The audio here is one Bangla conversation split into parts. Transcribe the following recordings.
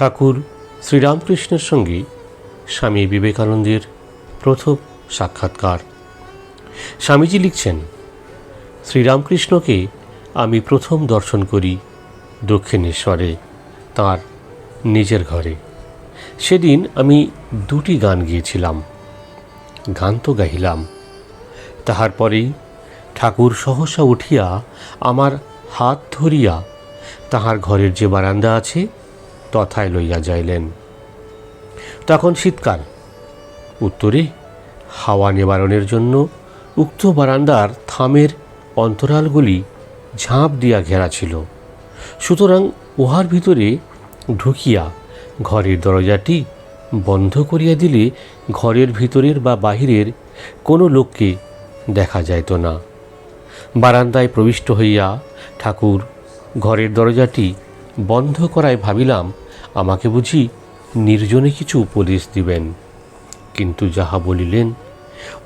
ঠাকুর শ্রীরামকৃষ্ণের সঙ্গে স্বামী বিবেকানন্দের প্রথম সাক্ষাৎকার। স্বামীজি লিখছেন, শ্রীরামকৃষ্ণকে আমি প্রথম দর্শন করি দক্ষিণেশ্বরে, তার নিজের ঘরে। সেদিন আমি দুটি গান গিয়েছিলাম, গান তো গাইলাম তাহার পরেই ঠাকুর সহসা উঠিয়া আমার হাত ধরিয়া তাহার ঘরের যে বারান্দা আছে তথায় লইয়া যাইলেন। তখন শীতকাল। উত্তরে, হাওয়া নিবারণের জন্য উক্ত বারান্দার থামের অন্তরালগুলি ঝাঁপ দিয়া ঘেরা ছিল। সুতরাং উহার ভিতরে ঢুকিয়া ঘরের দরজাটি বন্ধ করিয়া দিলে ঘরের ভিতরের বা বাহিরের কোনো লোককে দেখা যাইত না। বারান্দায় প্রবিষ্ট হইয়া ঠাকুর ঘরের দরজাটি বন্ধ করায় ভাবিলাম আমাকে বুঝি নির্জনে কিছু উপদেশ দিবেন। কিন্তু যাহা বলিলেন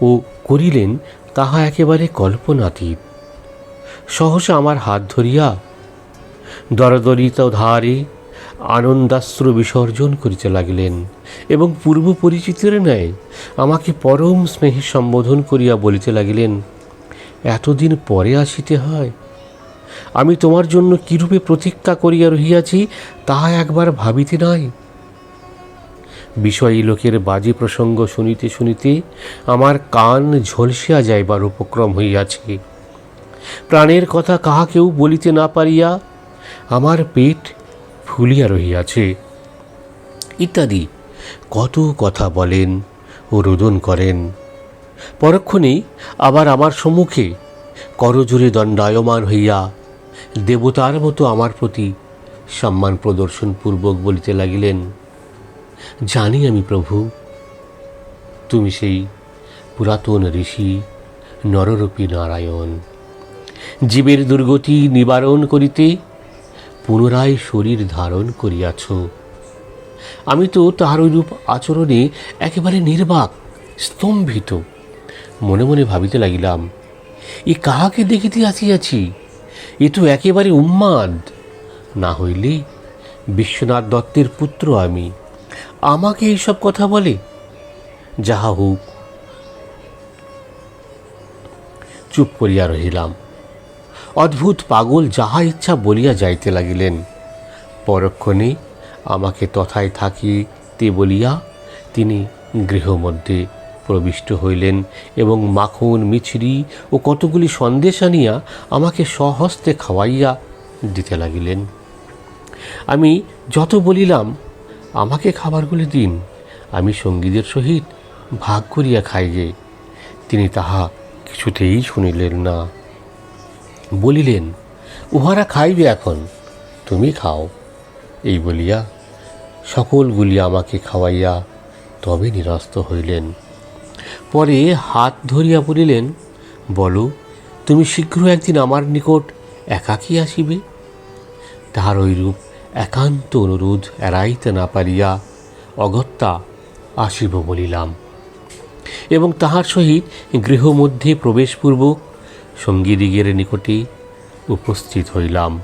ও করিলেন, তাহা একেবারে কল্পনাতীত। সহসা আমার হাত ধরিয়া দরদরিত ধারে আনন্দাশ্রু বিসর্জন করিতে লাগিলেন এবং পূর্ব পরিচিতের ন্যায় আমাকে পরম স্নেহে সম্বোধন করিয়া বলিতে লাগিলেন, এতদিন পরে আসিতে হয় আমি তোমার জন্য কিরূপে প্রতীক্ষা করিয়া রহিয়াছি, তাহা একবার ভাবিতে নাই। বিষয়ী লোকের বাজে প্রসঙ্গ শুনিতে শুনিতে আমার কান ঝলসিয়া যাইবার উপক্রম হইয়াছে। প্রাণের কথা কাহাকেও বলিতে না পারিয়া আমার পেট ফুলিয়া রহিয়াছে। ইত্যাদি কত কথা বলেন ও রোদন করেন। পরক্ষণেই আবার আমার সম্মুখে করজোরে দণ্ডায়মান হইয়া দেবতার মতো আমার প্রতি সম্মান প্রদর্শন পূর্বক বলিতে লাগিলেন, জানি আমি প্রভু, তুমি সেই পুরাতন ঋষি নররূপী নারায়ণ। জীবের দুর্গতি নিবারণ করিতে পুনরায় শরীর ধারণ করিয়াছ। আমি তো তাহার ওইরূপ আচরণে একেবারে নির্বাক, স্তম্ভিত। মনে মনে ভাবিতে লাগিলাম, এ কাহাকে দেখিতে আসিয়াছি? এ তো একেবারে উন্মাদ না হইলে বিশ্বনাথ দত্তের পুত্র আমি। আমাকে এইসব কথা বলে? যাহা হোক। চুপ করিয়া রহিলাম। অদ্ভুত পাগল যাহা ইচ্ছা বলিয়া যাইতে লাগিলেন। পরক্ষণে আমাকে তথায় থাকিতে বলিয়া তিনি গৃহমধ্যে প্রবিষ্ট হইলেন এবং মাখন, মিছরি ও কতগুলি সন্দেশ আনিয়া আমাকে স্বহস্তে খাওয়াইয়া দিতে লাগিলেন। আমি যত বলিলাম, আমাকে খাবারগুলি দিন, আমি সঙ্গীদের সহিত ভাগ করিয়া খাইগে তিনি তাহা কিছুতেই শুনিলেন না। বলিলেন, উহারা খাইবে এখন, তুমি খাও। এই বলিয়া সকলগুলি আমাকে খাওয়াইয়া তবে নিরস্ত হইলেন। পরে হাত ধরিয়া বলিলেন, বলো, তুমি শীঘ্র একদিন আমার নিকট একাকী আসিবে? তাহার ঐরূপ একান্ত অনুরোধ এড়াইতে না পারিয়া অগত্যা আসিব বলিলাম। এবং তাহার সহিত গৃহমধ্যে প্রবেশপূর্বক সঙ্গীদিগের নিকটে উপস্থিত হইলাম।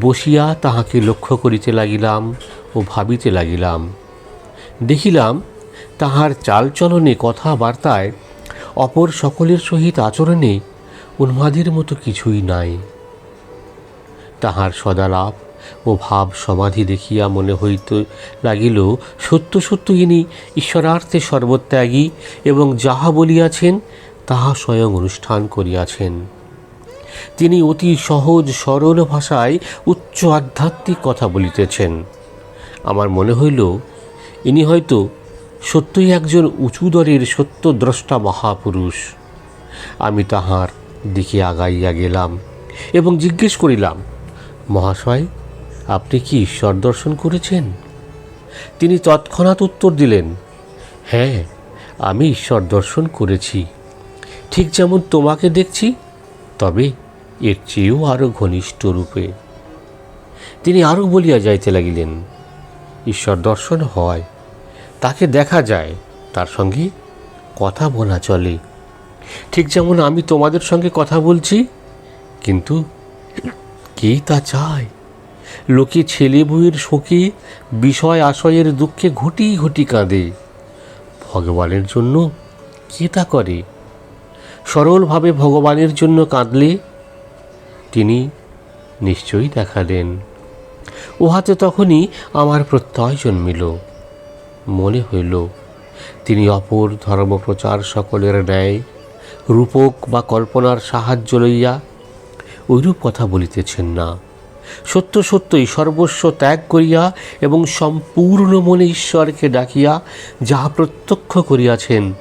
বসিয়া তাহাকে লক্ষ্য করিতে লাগিলাম ও ভাবিতে লাগিলাম। দেখিলাম তাহার চালচলনে কথাবার্তায় অপর সকলের সহিত আচরণে উন্মাদের মতো কিছুই নাই। তাহার সদালাপ ও ভাব সমাধি দেখিয়া মনে হইতে লাগিল, সত্য সত্য ইনি ঈশ্বরার্থে সর্বত্যাগী এবং যাহা বলিয়াছেন, তাহা স্বয়ং অনুষ্ঠান করিয়াছেন। তিনি অতি সহজ সরল ভাষায় উচ্চ আধ্যাত্মিক কথা বলিতেছেন। আমার মনে হইল, ইনি হয়তো সত্যই একজন উঁচু দরের সত্যদ্রষ্টা মহাপুরুষ। আমি তাহার দিকে আগাইয়া গেলাম এবং জিজ্ঞেস করিলাম, মহাশয়, আপনি কি ঈশ্বর দর্শন করেছেন? তিনি তৎক্ষণাৎ উত্তর দিলেন হ্যাঁ আমি ঈশ্বর দর্শন করেছি। ঠিক যেমন তোমাকে দেখছি, তবে এর চেয়েও আরও ঘনিষ্ঠ রূপে। তিনি আরও বলিয়া যাইতে লাগিলেন, ঈশ্বর দর্শন হয় তাকে দেখা যায়। তার সঙ্গে কথা বলা চলে। ঠিক যেমন আমি তোমাদের সঙ্গে কথা বলছি, কিন্তু কে তা চায়? লোকে ছেলে বউয়ের শোকে, বিষয় আশয়ের দুঃখে ঘটি ঘটি কাঁদে। ভগবানের জন্য কে তা করে? সরলভাবে ভগবানের জন্য কাঁদলে তিনি নিশ্চয়ই দেখালেন উহাতে তখনই আমার প্রত্যয় জন্মিল। মনে হইল, তিনি অপর ধর্মপ্রচার সকলের ন্যায়, রূপক বা কল্পনার সাহায্য লইয়া ঐরূপ কথা বলিতেছেন না। সত্য সত্যই সর্বস্ব ত্যাগ করিয়া এবং সম্পূর্ণ মনে ঈশ্বরকে ডাকিয়া যাহা প্রত্যক্ষ করিয়াছেন,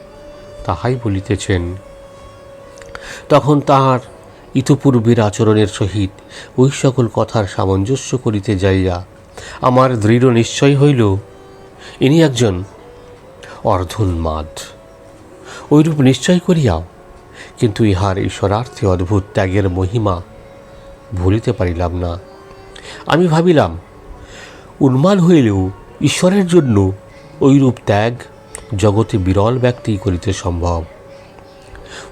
তাহাই বলিতেছেন। তখন তাহার ইতপূর্বের আচরণের সহিত ওই সকল কথার সামঞ্জস্য করিতে যাইয়া আমার দৃঢ় নিশ্চয় হইল ইনি একজন অর্ধুন্মাদ ওইরূপ নিশ্চয় করিয়াও কিন্তু ইহার ঈশ্বরার্থে অদ্ভুত ত্যাগের মহিমা ভুলিতে পারিলাম না। আমি ভাবিলাম, উন্মাদ হইলেও ঈশ্বরের জন্য ওইরূপ ত্যাগ জগতে বিরল ব্যক্তি করিতে সম্ভব।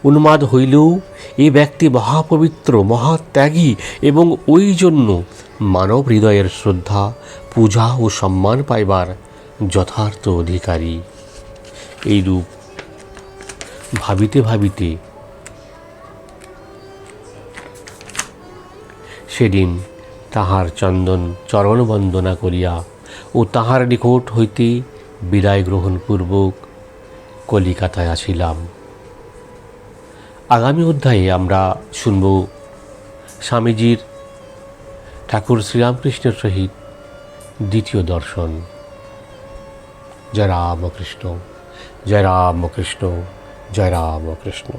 উন্মাদ হইলেও এ ব্যক্তি মহাপবিত্র, মহাত্যাগী এবং ওই জন্য মানব হৃদয়ের শ্রদ্ধা, পূজা ও সম্মান পাইবার যথার্থ অধিকারী। এইরূপ ভাবিতে ভাবিতে সেদিন তাহার চন্দন চরণ বন্দনা করিয়া ও তাহার নিকট হইতে বিদায় গ্রহণপূর্বক কলিকাতায় আসিলাম। আগামী অধ্যায়ে আমরা শুনব স্বামীজির ঠাকুর শ্রীরামকৃষ্ণের সহিত দ্বিতীয় দর্শন। জয় রামকৃষ্ণ জয় রামকৃষ্ণ জয় রামকৃষ্ণ